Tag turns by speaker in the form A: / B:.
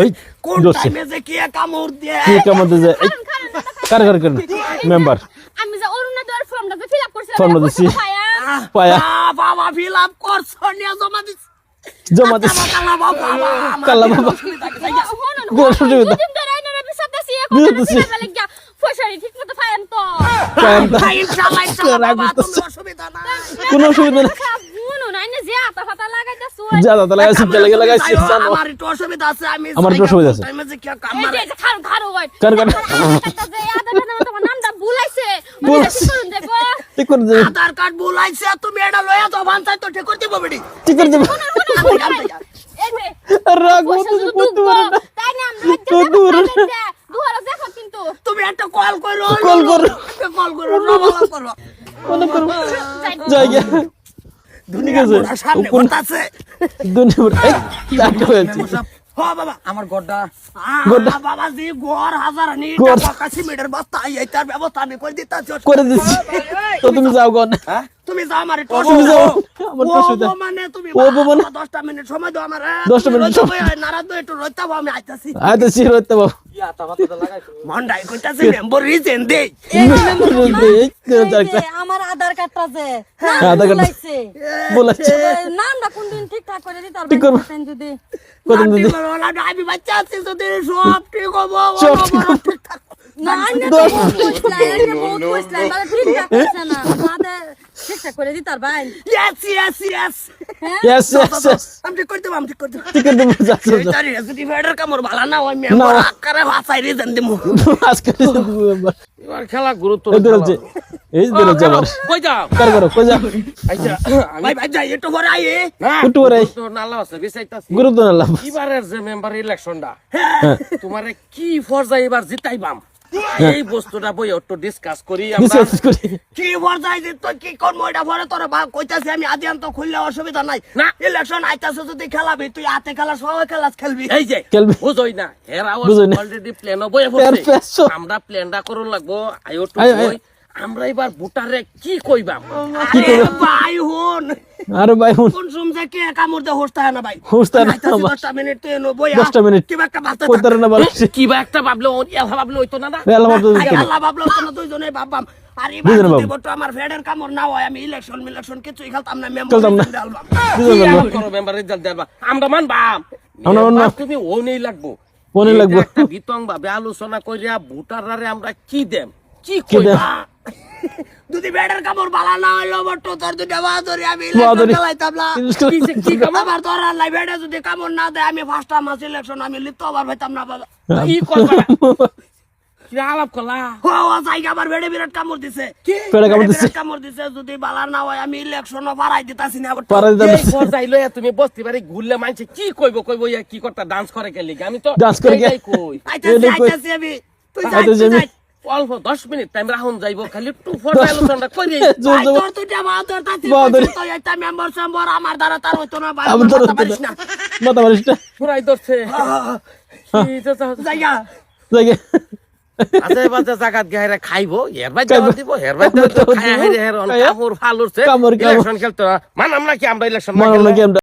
A: ওই
B: কোন টাইমে যে কে কামড় দিয়ে
A: কি কেমন যে এই কার কার কার? মেম্বার
C: আমি যে অরুণোদয়ের ফর্মটা যে ফিল আপ করছিলাম
A: ফর্মটা দিছি।
C: পায়া।
B: বাবা ফিল আপ করছ নিয়ে জমা দিস
A: জমা দিস
B: কালা বাবা
A: কালা বাবা।
B: যাইয়া।
C: শুনুন,
A: কোনো অসুবিধা
B: নেই
C: আচ্ছা, শুনুন, আইনে যে আতা ফাতা লাগাইতাছো,
A: যা দাদা লাগাইছি যা লাগে
B: যাইও,
A: জানো
B: আমার একটু অসুবিধা আছে আমি
A: আমার একটু অসুবিধা আছে।
B: টাইমে যে কে
C: এই
B: কামড়
C: যে, এই যে, খাড়ো, খাড়ো, ওই।
A: কার কার?
C: তোমার নামটা ভুলাইছে।
A: ঠিক
B: আধার কার্ড ভুলাইছে তুমি এটা তো তো ঠিক করে দিব বেডি
A: ঠিক করে রাগ মতো
C: তাই না? আমরা
A: দূর?
C: দুহারা দেখো কিন্তু।
B: তুমি একটা কল করো
A: কল করো।
B: কল করো নবলা করো।
A: করো।
C: যাই।
A: জায়গা ঠিক আছে
B: ওরা
A: কোন
B: ঘটাছে
A: দুনিয়া এই চারটে হয়েছে।
B: বাবা।
D: আমার গড্ডা।
B: বাবা জি গোর হাজার নি
A: গোর।
B: টাকা বস্তা এই ব্যবস্থা আমি করে দিতাছি
A: করে দিচ্ছি। তো তুমি যাও
B: তুমি যাও আমার
A: তুমি যাও। আমার তো অসুবিধা
B: মানে তুমি
A: ও মানে?
B: মিনিট সময় দাও আমার। হ্যাঁ?
A: দশটা
B: তুমি
A: মিনিট
B: রইতে
A: সময়।
B: নারাজ একটু রইতে আমি আইতাছি।
A: আয় তো
B: মন্ডাই কইতাছি মেম্বার রিজেন দে
E: আমার আধার কার্ডটা যে
A: হ্যাঁ, আধার কার্ড। বলেছে
E: নামটা কোনদিন ঠিকঠাক করে দিতে
A: ঠিক করব।
E: যদি
A: কত দিদি
B: আমি বাচ্চা আছি যদি সব ঠিক হব
A: সব ঠিক
B: ঠিক
E: না ঠিকঠাক করছে না ঠিকঠাক করে দিতে পারবেন
B: Yes, yes, yes.
A: Yes yes yes
B: আমি ঠিক করে দেবো, আমি ঠিক করে দেবো।
A: ঠিক আছে তুমি যাচ্ছ
B: এই তার ভালো না, ওই member
A: না।
B: আকারে ভাষায় reason দিমু।
A: আজকে
D: এবার খেলা গুরুত্ব
A: এই দূরে যে এই দূরে যে আবার
D: কই যাও
A: কার করো কই যা
D: আচ্ছা আমি
B: ভাই, ভাই, যাই, একটু পরে আই, এ।
D: না
A: একটু পরে আই।
D: তো নালা আছে বিচাইতাছি
A: গুরুত্ব না লাভ
D: এবারের যে মেম্বার ইলেকশনটা
A: হ্যাঁ।
D: তোমারে কি ফরজা এবার জিতাইবাম এই বস্তুটা বই একটু ডিসকাস করি আমরা
B: কি বর্তাই যে তুই কি করব এটা পরে তোর বা কইতাছি আমি আদি আন্ত খুললে অসুবিধা নাই
D: না।
B: ইলেকশন আইতাছে যদি খেলাবি তুই হাতে খেলা সবাই খেলা খেলবি
D: এই যে
A: খেলবি।
D: বুঝই না
A: না।
D: অলরেডি প্ল্যান
A: পেছো।
D: আমরা প্ল্যানটা করুন লাগবো আয়ো টু
A: আয়, আয়।
D: কই আমরা এবার ভোটারে কি কইবাম
B: আরে ভাই হুন
A: আরে ভাই হুন
B: কোন সুমজে কে কামড় দে হোস্তা না ভাই
A: হোস্তা না
B: আইতাছি
A: আমার।
B: দশটা মিনিট তুই এনো বই
A: দশটা মিনিট।
B: কিবা একটা
A: না বলে
D: কি বা একটা ভাবলো ইয়া ভাবলো হইতো না না
A: এলা
B: ভাবলো তোমরা দুইজনে ভাববাম আর
A: ভাববো।
B: বটো আমার ফেডের না হয় আমি ইলেকশন মিলেকশন কিছুই খেলতাম না মেম্বার
A: না।
B: ডালবাম
D: কি
A: না।
D: আলাপ মেম্বার রেজাল্ট দেবা আমরা মানবাম
A: আমরা মানবাম।
D: তুমি ও নেই লাগবো
A: ও নেই
D: এইটা
A: লাগবো।
D: একটা বিতং ভাবে আলোচনা কইরা ভোটাররা আমরা কি দেম কি
A: কি?
D: কইবা
B: যদি ব্যাটের কামড় বালা না হইল তোর দুটা আমি খেলাইতাম না।
D: কি
B: তোর আল্লাহ ব্যাটে যদি কামড় না দেয় আমি ফার্স্ট মাস ইলেকশন আমি লিপ্ত আবার হইতাম না বাবা।
D: কি করবা? আলাপ করলা?
B: ও ও জায়গা আমার বেড়ে বিরাট কামড় দিছে।
A: পেটে কামড় দিছে।
B: কামড় দিছে যদি বালা না হয় আমি ইলেকশনও দিতাছি না
D: পর্যায়ে লইয়া তুমি বসতে পারি ঘুরলে মানছে কি কইব কইব ইয়া কি করতা ডান্স করে কে লিগে? আমি তো
A: Dance করে কে?
D: কই।
B: আইতাছি আইতাছি আমি। তুই যাই।
D: অল্প দশ মিনিট টাইম রাহুন যাইব খালি টু ফোর আলোচনা করি
A: জোর
B: ভাই,
A: জোর
B: তোর দুইটা বাহাদুর তাতি
A: বাহাদুরি।
B: বলছিস তো একটা মেম্বার সেম্বার আমার দ্বারা তার হইতো না ভাই
A: আমি
B: আমার
A: তো
B: কথা পারিস না।
A: মাথা মারিস না।
D: পুরাই ধরছে। কি যে যা-
B: জায়গা।
A: জায়গা।
D: আজে বাজে জাগাত গায়রা খাইবো। দিব। হের কামড় ফালুরছে
A: কামড়, কামড়।
D: ইলেকশন খেলতো মানাম নাকি আমরা ইলেকশন
A: নাকি আমরা